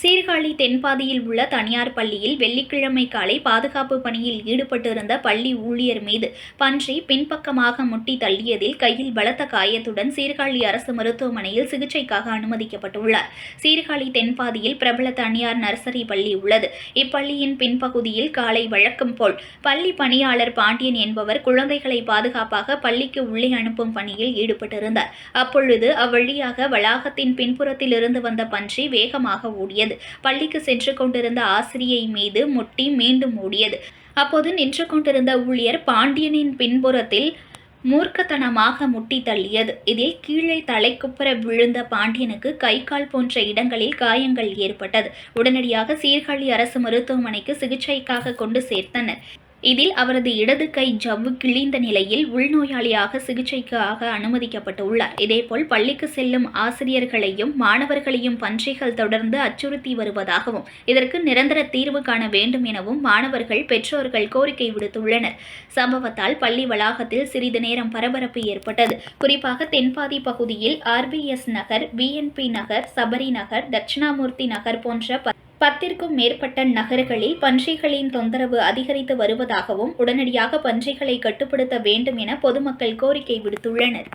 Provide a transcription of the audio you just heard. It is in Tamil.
சீர்காழி தென்பாதியில் உள்ள தனியார் பள்ளியில் வெள்ளிக்கிழமை காலை பாதுகாப்பு பணியில் ஈடுபட்டிருந்த பள்ளி ஊழியர் மீது பன்றி பின்பக்கமாக முட்டி தள்ளியதில் கையில் பலத்த காயத்துடன் சீர்காழி அரசு மருத்துவமனையில் சிகிச்சைக்காக அனுமதிக்கப்பட்டுள்ளார். சீர்காழி தென்பாதியில் பிரபல தனியார் நர்சரி பள்ளி உள்ளது. இப்பள்ளியின் பின்பகுதியில் காலை வழக்கம் போல் பள்ளி பணியாளர் பாண்டியன் என்பவர் குழந்தைகளை பாதுகாப்பாக பள்ளிக்கு உள்ளே அனுப்பும் பணியில் ஈடுபட்டிருந்தார். அப்பொழுது அவ்வழியாக வளாகத்தின் பின்புறத்தில் இருந்து வந்த பன்றி வேகமாக ஓடியது. பள்ளிக்கு சென்று கொண்டிருந்த ஆசிரியை மீது முட்டி மீண்டும் ஓடியது அப்போது நின்று கொண்டிருந்த ஊழியர் பாண்டியனின் பின்புறத்தில் மூர்க்கத்தனமாக முட்டி தள்ளியது. இதில் கீழே தலைக்குப்புற விழுந்த பாண்டியனுக்கு கை கால் போன்ற இடங்களில் காயங்கள் ஏற்பட்டது. உடனடியாக சீர்காழி அரசு மருத்துவமனைக்கு சிகிச்சைக்காக கொண்டு சேர்த்தனர். இதில் அவரது இடது கை ஜவ்வு கிழிந்த நிலையில் உள்நோயாளியாக சிகிச்சைக்காக அனுமதிக்கப்பட்டுள்ளார். இதேபோல் பள்ளிக்கு செல்லும் ஆசிரியர்களையும் மாணவர்களையும் பன்றிகள் தொடர்ந்து அச்சுறுத்தி வருவதாகவும் இதற்கு நிரந்தர தீர்வு காண வேண்டும் எனவும் மாணவர்கள் பெற்றோர்கள் கோரிக்கை விடுத்துள்ளனர். சம்பவத்தால் பள்ளி வளாகத்தில் சிறிது நேரம் பரபரப்பு ஏற்பட்டது. குறிப்பாக தென்பாதி பகுதியில் ஆர்பிஎஸ் நகர் பிஎன்பி நகர் சபரி நகர் தட்சிணாமூர்த்தி நகர் போன்ற பத்திற்கும் மேற்பட்ட நகர்களில் பன்றிகளின் தொந்தரவு அதிகரித்து வருவதாகவும் உடனடியாக பன்றிகளை கட்டுப்படுத்த வேண்டும் என பொதுமக்கள் கோரிக்கை விடுத்துள்ளனர்.